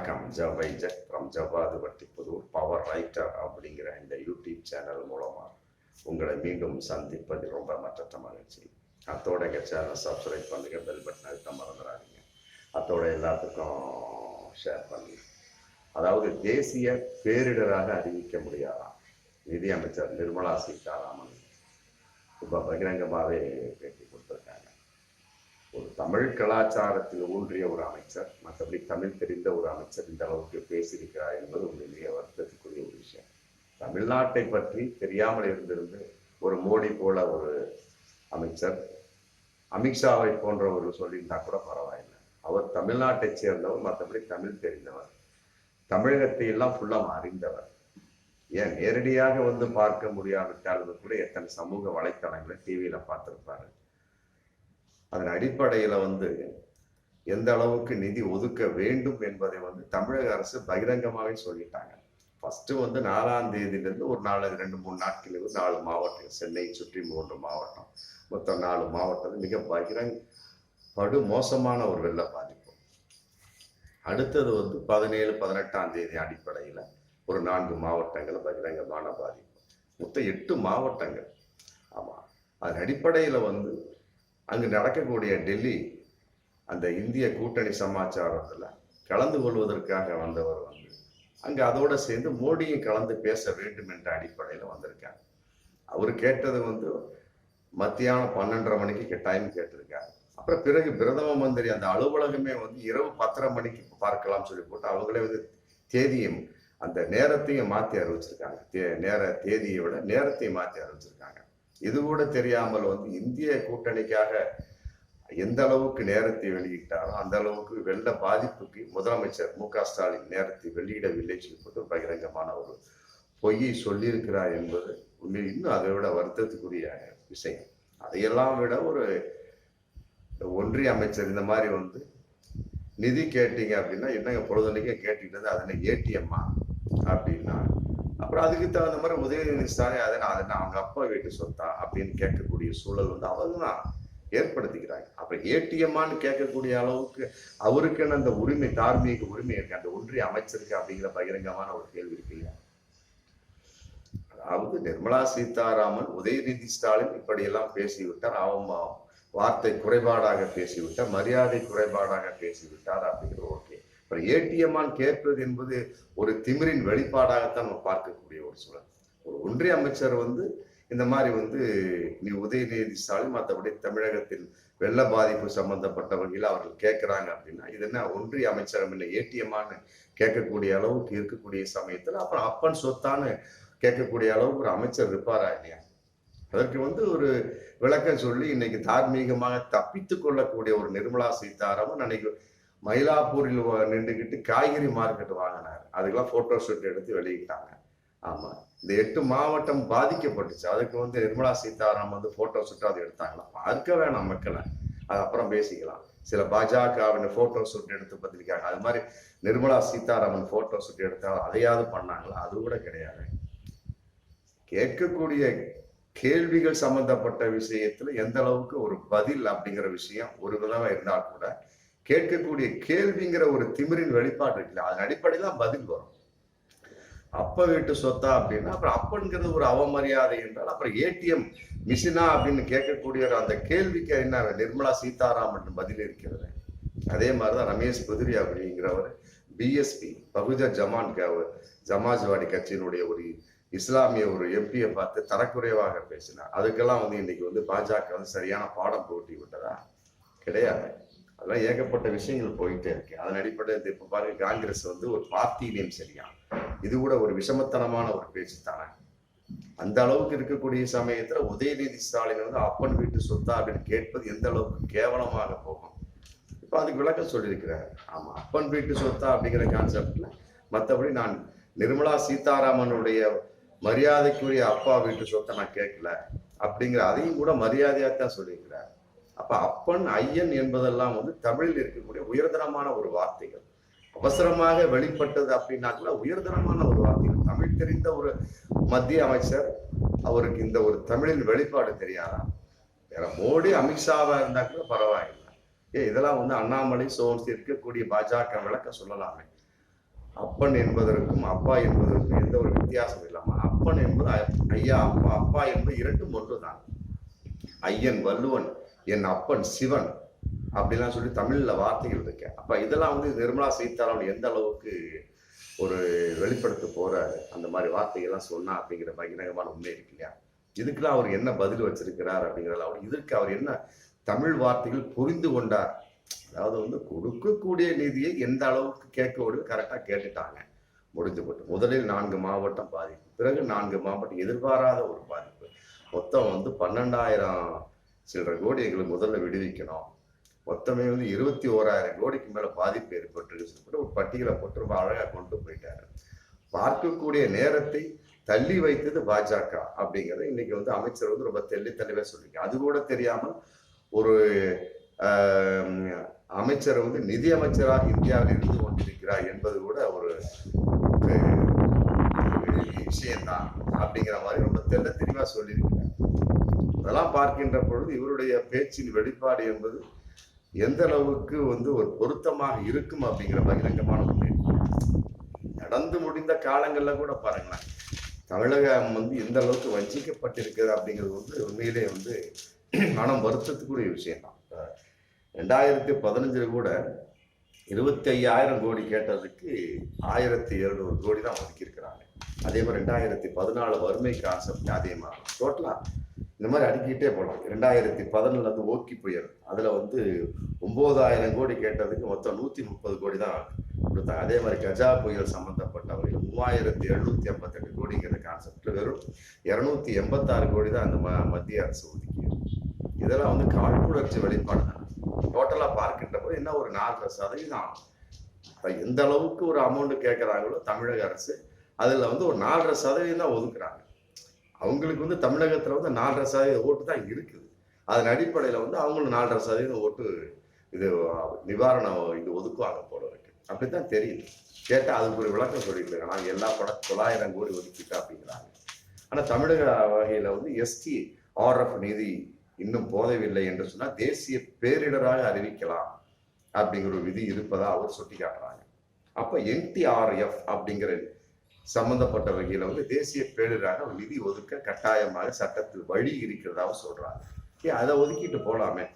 வணக்கம். ஜவை jug from Javvadhupatti Pudur power writer அப்படிங்கிற இந்த யூடியூப் சேனல் மூலமாக உங்களை மீண்டும் சந்திப்பது ரொம்ப மற்ற மகிழ்ச்சி. அத்தோட எங்கள் சேனல் சப்ஸ்கிரைப் பண்ணுங்க பெல் பட்டன் அழுத்த மறந்துடாதீங்க. அத்தோட எல்லாத்துக்கும் ஷேர் பண்ணி அதாவது தேசிய பேரிடராக அறிவிக்க முடியாதாம் நிதியமைச்சர் நிர்மலா சீதாராமன் ரொம்ப பகிரங்கமாகவே பேட்டி கொடுத்துருக்காங்க. ஒரு தமிழ் கலாச்சாரத்தில் ஊன்றிய ஒரு அமைச்சர் மற்றபடி தமிழ் தெரிந்த ஒரு அமைச்சர் இந்த அளவுக்கு பேசியிருக்கிறார் என்பது உண்மையிலேயே வருத்தத்துக்குரிய ஒரு விஷயம். தமிழ்நாட்டை பற்றி தெரியாமல் இருந்திருந்து ஒரு மோடி போல ஒரு அமைச்சர் அமித்ஷாவை போன்றவர் சொல்லியிருந்தா கூட பரவாயில்லை. அவர் தமிழ்நாட்டைச் சேர்ந்தவர் மற்றபடி தமிழ் தெரிந்தவர். தமிழகத்தை எல்லாம் ஃபுல்லாக அறிந்தவர். ஏன் நேரடியாக வந்து பார்க்க முடியாவிட்டாலும் கூட எத்தனை சமூக வலைத்தளங்களை டிவியில் பார்த்துருப்பாரு? அதன் அடிப்படையில் வந்து எந்த அளவுக்கு நிதி ஒதுக்க வேண்டும் என்பதை வந்து தமிழக அரசு பகிரங்கமாகவே சொல்லிட்டாங்க. ஃபர்ஸ்ட் வந்து நாலாம் தேதியிலிருந்து ஒரு நாலு ரெண்டு மூணு நாட்களில் நாலு மாவட்டம் சென்னை சுற்றி மூன்று மாவட்டம். மொத்தம் நாலு மாவட்டம் மிக பகிரங்க படு மோசமான ஒரு வெள்ள பாதிப்பு. அடுத்தது வந்து பதினேழு பதினெட்டாம் தேதி அடிப்படையில் ஒரு நான்கு மாவட்டங்கள் பகிரங்கமான பாதிப்பு. மொத்தம் எட்டு மாவட்டங்கள். ஆமாம் அதன் அடிப்படையில் வந்து அங்கு நடக்கக்கூடிய டெல்லி அந்த இந்திய கூட்டணி சமாச்சாரத்தில் கலந்து கொள்வதற்காக வந்தவர் வந்து அங்கே அதோடு சேர்ந்து மோடியும் கலந்து பேச வேண்டும் என்ற அடிப்படையில் வந்திருக்காங்க அவர் கேட்டது வந்து மத்தியானம் பன்னெண்டரை மணிக்கு டைம் கேட்டிருக்காரு. அப்புறம் பிறகு பிரதம மந்திரி அந்த அலுவலகமே வந்து இரவு பத்தரை மணிக்கு பார்க்கலாம்னு சொல்லி போட்டு அவங்களே வந்து தேதியும் அந்த நேரத்தையும் மாற்றி அறிவிச்சிருக்காங்க. தே நேர தேதியை விட நேரத்தையும் மாற்றி அறிவிச்சிருக்காங்க. இது கூட தெரியாமல் வந்து இந்திய கூட்டணிக்காக எந்த அளவுக்கு நேரத்தை வெளியிட்டாரோ அந்த அளவுக்கு வெள்ள பாதிப்புக்கு முதலமைச்சர் மு க ஸ்டாலின் நேரத்தை வெளியிடவில்லை சொல்லி பகிரங்கமான ஒரு பொய்யை சொல்லியிருக்கிறார் என்பது உண்மை இன்னும் அதை விட வருத்தத்துக்குரிய விஷயம். அதையெல்லாம் விட ஒரு ஒன்றிய அமைச்சர் இந்த மாதிரி வந்து நிதி கேட்டீங்க அப்படின்னா என்னங்க பொழுதுனைக்கே கேட்டுக்கிட்டது? அதனை ஏடிஎம்மா அப்படின்னா அப்புறம் அதுக்கு தகுந்த மாதிரி உதயநிதி ஸ்டாலின் அதை நான் அதை அவங்க அப்பா வீட்டு சொத்தா அப்படின்னு கேட்கக்கூடிய சூழல் வந்து அவங்க தான் ஏற்படுத்திக்கிறாங்க. அப்புறம் ஏடிஎம்மான்னு கேட்கக்கூடிய அளவுக்கு அவருக்குன்னு அந்த உரிமை தார்மீக உரிமை இருக்கு? அந்த ஒன்றிய அமைச்சருக்கு அப்படிங்கிற பகிரங்கமான ஒரு கேள்வி இருக்கு இல்லையா? அதாவது நிர்மலா சீதாராமன் உதயநிதி ஸ்டாலின் இப்படியெல்லாம் பேசிவிட்டார். அவன் வார்த்தை குறைபாடாக பேசிவிட்டார் மரியாதை குறைபாடாக பேசிவிட்டார் அப்படிங்கிற ஒரு அப்புறம் ஏடிஎம்மான் கேட்பது என்பது ஒரு திமிரின் வெளிப்பாடாகத்தான் நம்ம பார்க்கக்கூடிய ஒரு சூழல். ஒரு ஒன்றிய அமைச்சர் வந்து இந்த மாதிரி வந்து நீ உதயநிதி ஸ்டாலின் மற்றபடி தமிழகத்தில் வெள்ள பாதிப்பு சம்பந்தப்பட்ட வகையில் அவர்கள் கேட்குறாங்க அப்படின்னா இது என்ன ஒன்றிய அமைச்சரம் இல்லை ஏடிஎம்மான்னு கேட்கக்கூடிய அளவுக்கு இருக்கக்கூடிய சமயத்தில் அப்புறம் அப்பன் சொத்தான்னு கேட்கக்கூடிய அளவுக்கு ஒரு அமைச்சர் இருப்பாரா இல்லையா? அதற்கு வந்து ஒரு விளக்கம் சொல்லி இன்னைக்கு தார்மீகமாக தப்பித்து கொள்ளக்கூடிய ஒரு நிர்மலா சீதாராமன் அன்னைக்கு மயிலாப்பூரில் நின்றுக்கிட்டு காய்கறி மார்க்கெட் வாங்கினார். அதுக்கெல்லாம் போட்டோ ஷூட் எடுத்து வெளியிட்டாங்க. ஆமா. இந்த எட்டு மாவட்டம் பாதிக்கப்பட்டுச்சு. அதுக்கு வந்து நிர்மலா சீதாராமன் வந்து போட்டோ ஷூட் அது எடுத்தாங்களா? பார்க்க வேணாம் மக்களை. அது அப்புறம் பேசிக்கலாம். சில பாஜகவின் போட்டோ ஷூட் எடுத்து பார்த்துருக்காங்க அது மாதிரி நிர்மலா சீதாராமன் போட்டோ ஷூட் எடுத்தா அதையாவது பண்ணாங்களா? அது கூட கிடையாது. கேட்கக்கூடிய கேள்விகள் சம்பந்தப்பட்ட விஷயத்துல எந்த அளவுக்கு ஒரு பதில் அப்படிங்கிற விஷயம் ஒரு விதமா இருந்தால் கூட கேட்கக்கூடிய கேள்விங்கிற ஒரு திமிரின் வெளிப்பாடு இருக்குல்ல அதன் அடிப்படையில் தான் பதில் வரும். அப்ப வீட்டு சொத்தா அப்படின்னா அப்புறம் அப்பன்கிறது ஒரு அவமரியாதை என்றால் அப்புறம் ஏடிஎம் மிஷினா அப்படின்னு கேட்கக்கூடிய அந்த கேள்விக்கு என்ன நிர்மலா சீதாராமன் பதில் இருக்கிறது. அதே மாதிரிதான் ரமேஷ் குதிரி அப்படிங்கிறவர் பிஎஸ்பி பகுஜா ஜமான் ஜமாஜ்வாடி கட்சியினுடைய ஒரு இஸ்லாமிய ஒரு எம்பியை பார்த்து தரக்குறைவாக பேசினார். அதுக்கெல்லாம் வந்து இன்னைக்கு வந்து பாஜக வந்து சரியான பாடம் போட்டி விட்டதா? கிடையாது. அதெல்லாம் ஏகப்பட்ட விஷயங்கள் போயிட்டே இருக்கு. அதன் அடிப்படையில் இப்ப பாருங்க காங்கிரஸ் வந்து ஒரு பார்ட்டி சரியா? இது கூட ஒரு விஷமத்தனமான ஒரு பேச்சு தானே. அந்த அளவுக்கு இருக்கக்கூடிய சமயத்துல உதயநிதி ஸ்டாலின் வந்து அப்பன் வீட்டு சொத்தா அப்படின்னு கேட்பது எந்த அளவுக்கு கேவலமாக போகும்? இப்ப அதுக்கு விளக்கம் சொல்லியிருக்கிறார். ஆமா அப்பன் வீட்டு சொத்தா அப்படிங்கிற கான்செப்ட்ல மற்றபடி நான் நிர்மலா சீதாராமனுடைய மரியாதைக்குரிய அப்பா வீட்டு சொத்தை நான் கேட்கல அப்படிங்கிற அதையும் கூட மரியாதையாக தான் சொல்லியிருக்கிறார். அப்ப அப்பன் ஐயன் என்பதெல்லாம் வந்து தமிழில் இருக்கக்கூடிய உயர்தரமான ஒரு வார்த்தைகள். அவசரமாக வெளிப்பட்டது அப்படின்னா கூட உயர்தரமான ஒரு வார்த்தைகள். தமிழ் தெரிந்த ஒரு மத்திய அமைச்சர் அவருக்கு இந்த ஒரு தமிழின் வெளிப்பாடு தெரியாதா? வேற மோடி அமித்ஷாவா இருந்தா கூட பரவாயில்லை. ஏ இதெல்லாம் வந்து அண்ணாமலை சோர்ஸ் இருக்கக்கூடிய பாஜக விளக்க சொல்லலாமே. அப்பன் என்பதற்கும் அப்பா என்பதற்கும் எந்த ஒரு வித்தியாசம் இல்லாம அப்பன் என்பது ஐயா அப்பா அப்பா என்பது இரண்டும் ஒன்றுதான். ஐயன் வள்ளுவன் என் அப்பன் சிவன் அப்படிலாம் சொல்லி தமிழ்ல வார்த்தைகள் இருக்கு. அப்ப இதெல்லாம் வந்து நிர்மலா சீதாராமன் எந்த அளவுக்கு ஒரு வெளிப்படுத்த போகிறாரு அந்த மாதிரி வார்த்தைகள்லாம் சொன்னா அப்படிங்கிற பகிரங்கமான உண்மை இருக்கு இல்லையா? இதுக்கெல்லாம் அவர் என்ன பதில் வச்சிருக்கிறார் அப்படிங்கிறத அவர் இதற்கு அவர் என்ன தமிழ் வார்த்தைகள் புரிந்து கொண்டார்? அதாவது வந்து கொடுக்கக்கூடிய நிதியை எந்த அளவுக்கு கேட்கவோடு கரெக்டாக கேட்டுட்டாங்க. முடிஞ்சு போட்டு. முதலில் நான்கு மாவட்டம் பாதிப்பு. பிறகு நான்கு மாவட்டம் எதிர்பாராத ஒரு பாதிப்பு. மொத்தம் வந்து பன்னெண்டாயிரம் சில்லற கோடி எங்களுக்கு முதல்ல விடுவிக்கணும். மொத்தமே வந்து இருபத்தி ஓராயிரம் கோடிக்கு மேலே பாதிப்பு ஏற்பட்டிருக்கு சொல்லிட்டு ஒரு பட்டியலை போட்டு ரொம்ப அழகாக கொண்டு போயிட்டாரு. பார்க்கக்கூடிய நேரத்தை தள்ளி வைத்தது பாஜக அப்படிங்கிறத இன்னைக்கு வந்து அமைச்சர் வந்து ரொம்ப தெள்ளி தெளிவாக சொல்லிருக்காங்க அது கூட தெரியாமல் ஒரு அமைச்சர் வந்து நிதி அமைச்சராக இந்தியாவில் இருந்து கொண்டிருக்கிறார் என்பது கூட ஒரு விஷயம்தான் அப்படிங்கிற மாதிரி ரொம்ப தெள்ள தெளிவாக சொல்லியிருக்கிறார். அதெல்லாம் பார்க்கின்ற பொழுது இவருடைய பேச்சின் வெளிப்பாடு என்பது எந்த அளவுக்கு வந்து ஒரு பொருத்தமாக இருக்கும் அப்படிங்கிற பகிரங்கமான உண்மை நடந்து முடிந்த காலங்களில் கூட பாருங்களேன். தமிழகம் வந்து எந்த அளவுக்கு வஞ்சிக்கப்பட்டிருக்குது அப்படிங்கிறது வந்து உண்மையிலே வந்து மனம் வருத்தத்துக்குரிய விஷயம் தான் ரெண்டாயிரத்தி பதினஞ்சில் கூட இருபத்தி ஐயாயிரம் கோடி கேட்டதுக்கு ஆயிரத்தி எழுநூறு கோடி தான் ஒதுக்கியிருக்கிறாங்க. அதே மாதிரி ரெண்டாயிரத்தி பதினாலு வறுமை கான்செப்ட் அதே மாதிரி. டோட்டலாக இந்த மாதிரி அடுக்கிட்டே போகலாம். ரெண்டாயிரத்தி பதினொன்றுல வந்து ஓக்கி புயல். அதில் வந்து ஒம்பதாயிரம் கோடி கேட்டதுக்கு மொத்தம் நூற்றி முப்பது கோடி தான் கொடுத்தாங்க. அதே மாதிரி கஜா புயல் சம்மந்தப்பட்டவர்கள் மூவாயிரத்தி எழுநூத்தி ஐம்பத்தெட்டு கோடிங்கிற கான்செப்டில் வெறும் இரநூத்தி எண்பத்தாறு கோடி தான் அந்த ம- மத்திய அரசு ஒதுக்கி இதெல்லாம் வந்து காழ்ப்புணர்ச்சி வெளிப்பாடு தான். டோட்டலாக பார்க்கின்ற போது என்ன ஒரு நாலரை சதவீதம் ஆகும். எந்த அளவுக்கு ஒரு அமௌண்ட் கேட்குறாங்களோ தமிழக அரசு அதில் வந்து ஒரு நாலரை சதவீதம் தான் ஒதுக்குறாங்க. அவங்களுக்கு வந்து தமிழகத்தில் வந்து நாலரை சதவீத ஓட்டு தான் இருக்குது. அதன் அடிப்படையில் வந்து அவங்களும் நாலரை சதவீதம் ஓட்டு இது நிவாரணம் இது ஒதுக்குவாங்க போல இருக்கு. அப்படித்தான் தெரியுது. கேட்டால் அதுக்கு ஒரு விளக்கம் சொல்லிட்டு நாங்க எல்லா படம் தொள்ளாயிரம் கோடி ஒதுக்கிட்டா அப்படிங்கிறாங்க. ஆனால் தமிழக வகையில் வந்து எஸ்டி ஆர்எஃப் நிதி இன்னும் போதவில்லை என்று சொன்னால் தேசிய பேரிடராக அறிவிக்கலாம் அப்படிங்கிற ஒரு விதி இருப்பதாக அவர் சுட்டி காட்டுறாங்க அப்போ என்டிஆர்எஃப் அப்படிங்கிற சம்பந்தப்பட்ட வகையில் வந்து தேசிய பேரிடராக ஒரு நிதி ஒதுக்க கட்டாயமாக சட்டத்தில் வழி இருக்கிறதாக சொல்கிறாங்க ஏன் அதை ஒதுக்கிட்டு போகலாமே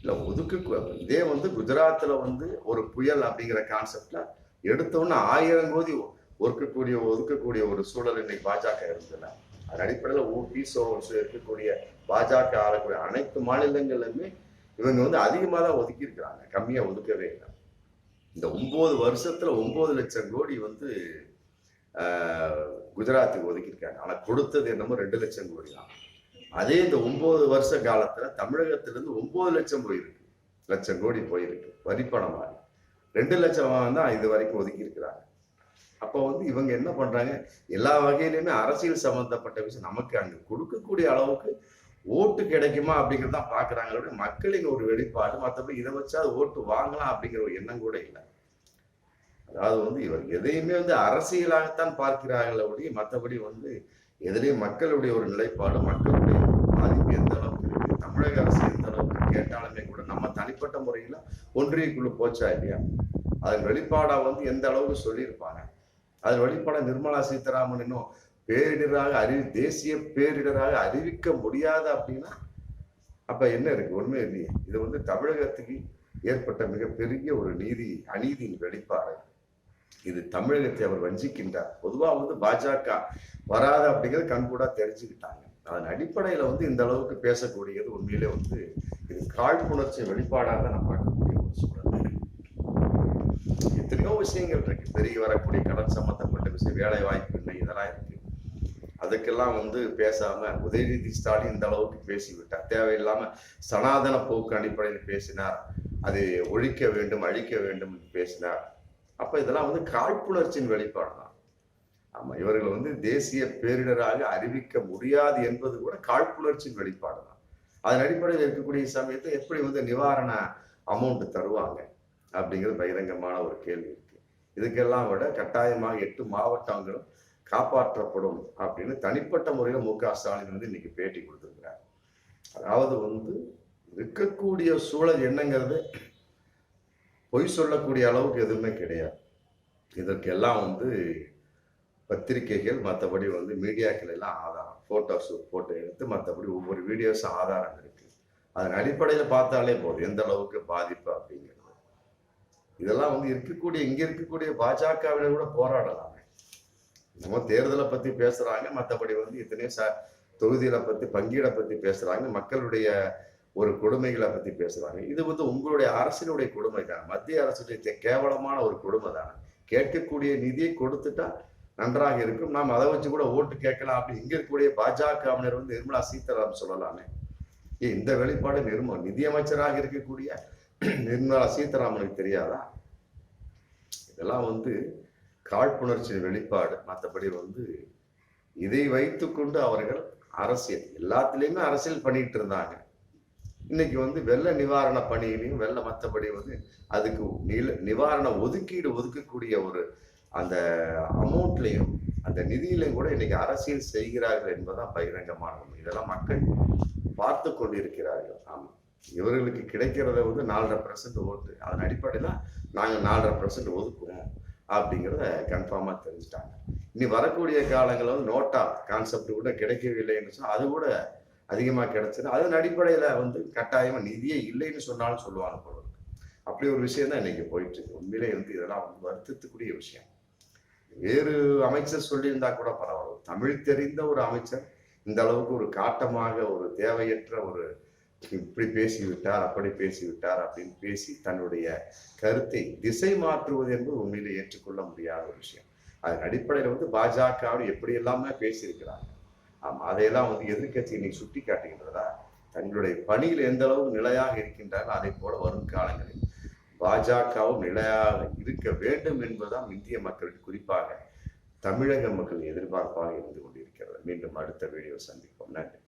இல்லை ஒதுக்க இதே வந்து குஜராத்தில் வந்து ஒரு புயல் அப்படிங்கிற கான்செப்டில் எடுத்தோன்னு ஆயிரம் கோடி ஒதுக்கக்கூடிய ஒதுக்கக்கூடிய ஒரு சூழல் இன்னைக்கு பாஜக இருந்ததுல அதன் அடிப்படையில் ஊபி சோர்ஸ் இருக்கக்கூடிய பாஜக ஆளக்கூடிய அனைத்து மாநிலங்களிலுமே இவங்க வந்து அதிகமாக தான் ஒதுக்கியிருக்கிறாங்க. கம்மியாக ஒதுக்கவே இல்லை. இந்த ஒம்பது வருஷத்தில் ஒம்பது லட்சம் கோடி வந்து குஜராத்துக்கு ஒதுக்கியிருக்காங்க. ஆனால் கொடுத்தது என்னமோ ரெண்டு லட்சம் கோடி தான். அதே இந்த ஒன்பது வருஷ காலத்துல தமிழகத்திலிருந்து ஒன்பது லட்சம் போயிருக்கு. லட்சம் கோடி போயிருக்கு. வரிப்பணமாக ரெண்டு லட்சம் தான் இது வரைக்கும் ஒதுக்கி இருக்கிறாங்க அப்போ வந்து இவங்க என்ன பண்றாங்க? எல்லா வகையிலுமே அரசியல் சம்பந்தப்பட்ட விஷயம். நமக்கு அங்கே கொடுக்கக்கூடிய அளவுக்கு ஓட்டு கிடைக்குமா அப்படிங்கிறது தான் பாக்குறாங்க மக்களின் ஒரு வெளிப்பாடு. மற்றபடி இதை வச்சா ஓட்டு வாங்கலாம் அப்படிங்கிற ஒரு எண்ணம் கூட இல்லை. அதாவது வந்து இவர் எதையுமே வந்து அரசியலாகத்தான் பார்க்கிறார்கள் அப்படி மற்றபடி வந்து எதிலையும் மக்களுடைய ஒரு நிலைப்பாடு மக்களுடைய பாதிப்பு எந்த அளவுக்கு இருக்கு தமிழக அரசு எந்த அளவுக்கு கேட்டாலுமே கூட நம்ம தனிப்பட்ட முறையில ஒன்றியக்குழு போச்சா இல்லையா? அதன் வெளிப்பாடா வந்து எந்த அளவுக்கு சொல்லியிருப்பாங்க? அதன் வெளிப்பாடா நிர்மலா சீதாராமன் இன்னும் பேரிடராக அறிவி தேசிய பேரிடராக அறிவிக்க முடியாது அப்படின்னா அப்ப என்ன இருக்கு? ஒண்ணுமே இல்லையே. இது வந்து தமிழகத்துக்கு ஏற்பட்ட மிகப்பெரிய ஒரு நீதி அநீதியின் வெளிப்பாடு. இது தமிழகத்தை அவர் வஞ்சிக்கின்றார். பொதுவாக வந்து பாஜக வராது அப்படிங்கிறது கண்கூடா தெரிஞ்சுக்கிட்டாங்க. அதன் அடிப்படையில் வந்து இந்த அளவுக்கு பேசக்கூடியது உண்மையிலே வந்து இது காழ்ப்புணர்ச்சி வெளிப்பாடாக தான் நான் பார்க்கக்கூடிய ஒரு சூழல். எத்தனையோ விஷயங்கள் இருக்கு. பெருகி வரக்கூடிய கடன் சம்பந்தப்பட்ட விஷயம் வேலை வாய்ப்பின்மை இதெல்லாம் இருக்கு. அதுக்கெல்லாம் வந்து பேசாம உதயநிதி ஸ்டாலின் இந்த அளவுக்கு பேசிவிட்டார். தேவையில்லாம சனாதன போக்கு அடிப்படையில் பேசினார். அதை ஒழிக்க வேண்டும் அழிக்க வேண்டும் என்று பேசினார். அப்ப இதெல்லாம் வந்து காழ்ப்புணர்ச்சியின் வெளிப்பாடு தான் ஆமா இவர்கள் வந்து தேசிய பேரிடராக அறிவிக்க முடியாது என்பது கூட காழ்ப்புணர்ச்சியின் வெளிப்பாடு தான் அதன் அடிப்படையில் இருக்கக்கூடிய சமயத்தை எப்படி வந்து நிவாரண அமௌண்ட் தருவாங்க அப்படிங்கிறது பகிரங்கமான ஒரு கேள்வி இருக்கு. இதுக்கெல்லாம் விட கட்டாயமாக எட்டு மாவட்டங்களும் காப்பாற்றப்படும் அப்படின்னு தனிப்பட்ட முறையில் மு க ஸ்டாலின் வந்து இன்னைக்கு பேட்டி கொடுத்துருக்கிறார். அதாவது வந்து இருக்கக்கூடிய சூழல் என்னங்கிறது பொய் சொல்லக்கூடிய அளவுக்கு எதுவுமே கிடையாது. இதற்கெல்லாம் வந்து பத்திரிகைகள் மற்றபடி வந்து மீடியாக்கள் எல்லாம் ஆதாரம். ஃபோட்டோஸ் ஃபோட்டோ எடுத்து மற்றபடி ஒவ்வொரு வீடியோஸும் ஆதாரம் இருக்குது அதன் அடிப்படையில் பார்த்தாலே போதும். எந்த அளவுக்கு பாதிப்பு அப்படிங்கிறது. இதெல்லாம் வந்து இருக்கக்கூடிய இங்கே இருக்கக்கூடிய பாஜகவினர் கூட போராடலாமே. நம்ம தேர்தலை பற்றி பேசுகிறாங்க மற்றபடி வந்து இத்தனையோ ச தொகுதிகளை பற்றி பங்கீடை பற்றி பேசுகிறாங்க மக்களுடைய ஒரு கொடுமைகளை பத்தி பேசுறாங்க. இது வந்து உங்களுடைய அரசினுடைய கொடுமை தான் மத்திய அரசுடைய கேவலமான ஒரு கொடுமை தானே கேட்கக்கூடிய நிதியை கொடுத்துட்டா நன்றாக இருக்கும். நாம் அதை வச்சு கூட ஓட்டு கேட்கலாம். அப்படி இங்க இருக்கக்கூடிய பாஜகவினர் வந்து நிர்மலா சீதாராமன் சொல்லலாமே. இந்த வெளிப்பாடு நிர்ம நிதியமைச்சராக இருக்கக்கூடிய நிர்மலா சீதாராமனுக்கு தெரியாதா? இதெல்லாம் வந்து காழ்ப்புணர்ச்சியின் வெளிப்பாடு. மற்றபடி வந்து இதை வைத்துக்கொண்டு அவர்கள் அரசியல் எல்லாத்துலேயுமே அரசியல் பண்ணிட்டு இருந்தாங்க. இன்னைக்கு வந்து வெள்ள நிவாரண பணியிலையும் வெள்ள மற்றபடி வந்து அதுக்கு நில நிவாரண ஒதுக்கீடு ஒதுக்கக்கூடிய ஒரு அந்த அமௌண்ட்லையும் அந்த நிதியிலையும் கூட இன்னைக்கு அரசியல் செய்கிறார்கள் என்பதுதான் பகிரங்கமானது இதெல்லாம் மக்கள் பார்த்து கொண்டிருக்கிறார்கள். ஆமாம் இவர்களுக்கு கிடைக்கிறத வந்து நாலரை பர்சன்ட் ஓட்டு. அதன் அடிப்படையில் நாங்கள் நாலரை பர்சன்ட் ஒதுக்குவோம் அப்படிங்கிறத கன்ஃபார்மாக தெரிஞ்சுட்டாங்க. இனி வரக்கூடிய காலங்களில் வந்து நோட்டா கான்செப்ட் கூட கிடைக்கவில்லைன்னு சொன்னால் அது கூட அதிகமாக கிடைச்சது. அதன் அடிப்படையில் வந்து கட்டாயமாக நிதியே இல்லைன்னு சொன்னாலும் சொல்லுவாங்க போல அப்படி ஒரு விஷயம் தான் இன்னைக்கு போயிட்டு இருக்கு. உண்மையிலே வந்து இதெல்லாம் வந்து வருத்தத்துக்குரிய விஷயம். வேறு அமைச்சர் சொல்லியிருந்தா கூட பரவாயில்ல. தமிழ் தெரிந்த ஒரு அமைச்சர் இந்த அளவுக்கு ஒரு காட்டமாக ஒரு தேவையற்ற ஒரு இப்படி பேசிவிட்டார் அப்படி பேசிவிட்டார் அப்படின்னு பேசி தன்னுடைய கருத்தை திசை மாற்றுவது என்பது உண்மையிலே ஏற்றுக்கொள்ள முடியாத ஒரு விஷயம். அதன் அடிப்படையில் வந்து பாஜகவோடு எப்படி எல்லாமே பேசியிருக்கிறாங்க. ஆமா அதையெல்லாம் வந்து எதிர்க்கட்சி இன்னைக்கு சுட்டி காட்டுகின்றதா தங்களுடைய பணியில் எந்த அளவு நிலையாக இருக்கின்றார்கள் அதே போல வரும் காலங்களில் பாஜகவும் நிலையாக இருக்க வேண்டும் என்பதுதான் இந்திய மக்களுக்கு குறிப்பாக தமிழக மக்கள் எதிர்பார்ப்பாக இருந்து கொண்டிருக்கிறது. மீண்டும் அடுத்த வீடியோ சந்திப்போம். நன்றி.